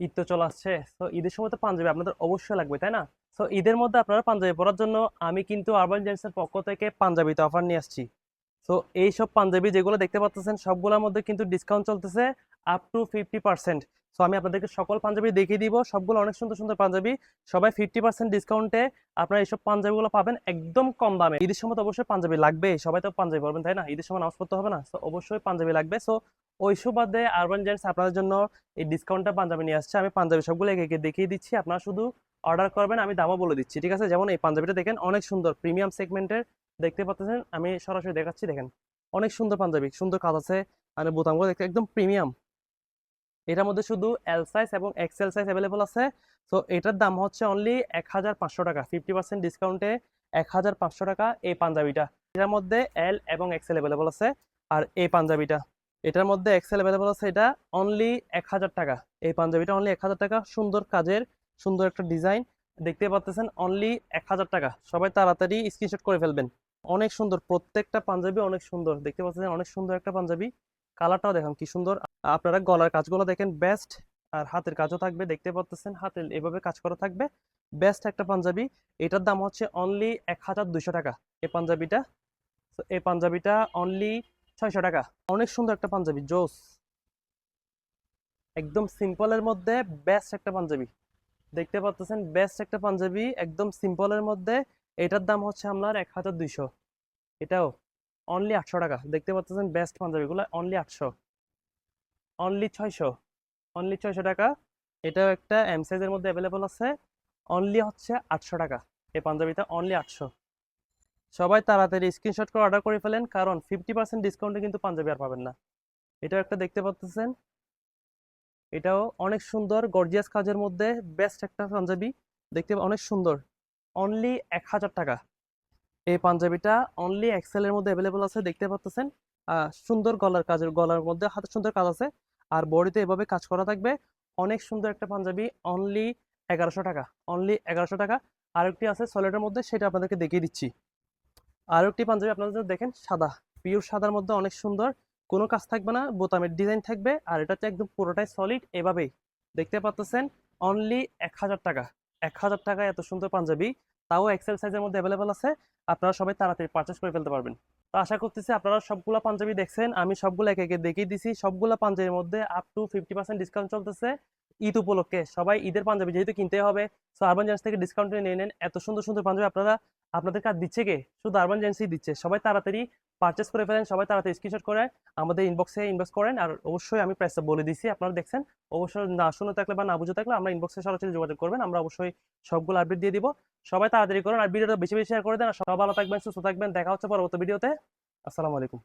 ঈদ তো চলে আসছে। তো ঈদের সময় তো পাঞ্জাবি আপনাদের অবশ্যই লাগবে, তাই না? তো ঈদের মধ্যে আপনারা পাঞ্জাবি পরার জন্য আমি কিন্তু আরবান জেন্টসের পক্ষ থেকে পাঞ্জাবিতে অফার নিয়ে আসছি। তো এই সব পাঞ্জাবি যেগুলো দেখতে পাচ্ছেন সবগুলোর মধ্যে কিন্তু ডিসকাউন্ট চলতেছে আপ টু ফিফটি পার্সেন্ট তো আমি আপনাদেরকে সকল পাঞ্জাবি দেখিয়ে দিব, সবগুলো অনেক সুন্দর সুন্দর পাঞ্জাবি। সবাই ফিফটি পার্সেন্ট ডিসকাউন্টে আপনারা এইসব পাঞ্জাবিগুলো পাবেন একদম কম দামে। ঈদের সময় তো অবশ্যই পাঞ্জাবি লাগবে সবাই তো পাঞ্জাবি পরবেন, তাই না? ঈদের সময় নামাজ পড়তে হবে না। তো অবশ্যই পাঞ্জাবি লাগবে। সো ওই সুবাদে আরবান জেন্টস আপনাদের জন্য এই ডিসকাউন্টটা পাঞ্জাবি নিয়ে আসছে। আমি পাঞ্জাবি সবগুলো একে একে দেখিয়ে দিচ্ছি। আপনারা শুধু অর্ডার করবেন, আমি দামও বলে দিচ্ছি, ঠিক আছে? যেমন এই পাঞ্জাবিটা দেখেন, অনেক সুন্দর প্রিমিয়াম সেগমেন্টের দেখতে পাচ্ছেন? আমি সরাসরি দেখাচ্ছি, দেখেন। অনেক সুন্দর পাঞ্জাবি, সুন্দর কাজ আছে। আর বোতামগুলো দেখতে একদম প্রিমিয়াম এটার মধ্যে শুধু এল সাইজ এবং এক্সেল সাইজ অ্যাভেলেবল আছে। তো এটার দাম হচ্ছে অনলি এক হাজার পাঁচশো টাকা। ফিফটি পার্সেন্ট ডিসকাউন্টে এক হাজার পাঁচশো টাকা এই পাঞ্জাবিটা। এটার মধ্যে এল এবং এক্সেল অ্যাভেলেবল আছে। আর এই পাঞ্জাবিটা। এটার মধ্যে এক্সেল অ্যাভেলেবল আছে এটা অনলি এক হাজার টাকা। এই পাঞ্জাবিটা অনলি এক হাজার টাকা, সুন্দর কাজের, সুন্দর একটা ডিজাইন দেখতে পাচ্ছেন অনলি এক হাজার টাকা। সবাই তাড়াতাড়ি স্ক্রিনশট করে ফেলবেন। অনেক সুন্দর, প্রত্যেকটা পাঞ্জাবি অনেক সুন্দর। দেখতে পাচ্ছেন অনেক সুন্দর একটা পাঞ্জাবি। কালারটাও দেখেন কি সুন্দর। আপনারা গলার কাজগুলো দেখেন বেস্ট আর হাতের কাজও থাকবে। দেখতে পাচ্ছেন হাতে এভাবে কাজ করা থাকবে। বেস্ট একটা পাঞ্জাবি। এটার দাম হচ্ছে অনলি এক হাজার দুইশো টাকা। এই পাঞ্জাবিটা এই পাঞ্জাবিটা অনলি ছয়শো টাকা। অনেক সুন্দর একটা পাঞ্জাবি, জোস। একদম সিম্পলের মধ্যে বেস্ট একটা পাঞ্জাবি। দেখতে পাচ্ছেন বেস্ট একটা পাঞ্জাবি, একদম সিম্পলের মধ্যে। এটার দাম হচ্ছে আপনার এক হাজার দুইশো। এটাও অনলি আটশো টাকা। দেখতে পাচ্ছেন বেস্ট পাঞ্জাবিগুলো অনলি আটশো। অনলি ছয়শো। অনলি ছয়শো টাকা। এটাও একটা এম সাইজের মধ্যে অ্যাভেলেবল আছে। অনলি হচ্ছে আটশো টাকা। এই পাঞ্জাবিটা অনলি আটশো। সবাই তাড়াতাড়ি স্ক্রিনশট করে অর্ডার করে ফেলেন, কারণ ফিফটি পার্সেন্ট ডিসকাউন্টে কিন্তু পাঞ্জাবি আর পাবেন না। এটাও একটা দেখতে পাচ্ছেন। এটাও অনেক সুন্দর গর্জিয়াস কাজের মধ্যে বেস্ট একটা পাঞ্জাবি। দেখতে অনেক সুন্দর। অনলি এক হাজার টাকা। এই পাঞ্জাবিটা অনলি এক্সেলের মধ্যে অ্যাভেলেবল আছে, দেখতে পাচ্ছেন। সুন্দর গলার কাজের, গলার মধ্যে হাতে সুন্দর কাজ আছে। আর বডিতে এভাবে কাজ করা থাকবে। অনেক সুন্দর একটা পাঞ্জাবি অনলি এগারোশো টাকা। অনলি এগারোশো টাকা। আরেকটি আছে সলেটের মধ্যে, সেটা আপনাদেরকে দেখিয়ে দিচ্ছি। আরও একটি পাঞ্জাবি আপনাদের দেখেন, সাদা। পিওর সাদার মধ্যে অনেক সুন্দর। কোনো কাজ থাকবে না, বোতামের ডিজাইন থাকবে, আর এটা হচ্ছে একদম পুরোটাই সলিড এভাবেই। দেখতে পাচ্ছেন অনলি এক হাজার টাকা। এক হাজার টাকা এত সুন্দর পাঞ্জাবি। তাও এক্সেল সাইজের মধ্যে অ্যাভেলেবল আছে। আপনারা সবাই তাড়াতাড়ি পারচেস করে ফেলতে পারবেন। তো আশা করতেছি আপনারা সবগুলো পাঞ্জাবি দেখছেন, আমি সবগুলো একে একে দেখিয়ে দিছি। সবগুলো পাঞ্জাবির মধ্যে up to fifty percent discount চলতেছে ঈদ উপলক্ষে। সবাই ঈদের পাঞ্জাবি যেহেতু কিনতে হবে সো আরবান জেন্স থেকে ডিসকাউন্ট নিয়ে নেন। এত সুন্দর সুন্দর পাঞ্জাবি আপনারা আপনাদের কাজ দিচ্ছে কে? শুধু আরবান জেন্সি দিচ্ছে। সবাই তাড়াতাড়ি পারচেস করে ফেলেন, সবাই তাড়াতাড়ি স্ক্রিনশট করে আমাদের ইনবক্সে ইনভেস্ট করেন। আর অবশ্যই আমি প্রাইসটা বলে দিচ্ছি আপনারা দেখছেন। অবশ্যই না শুনে থাকলে বা না বুঝে থাকলে আমরা ইনবক্সে সরাসরি যোগাযোগ করবেন, আমরা অবশ্যই সবগুলো আপডেট দিয়ে দিব। সবাই তাড়াতাড়ি করেন, আর ভিডিওটা বেশি বেশি শেয়ার করে দেন। আর সবাই ভালো থাকবেন, সুস্থ থাকবেন, দেখা হচ্ছে পরবর্তী ভিডিওতে আসসালামু আলাইকুম।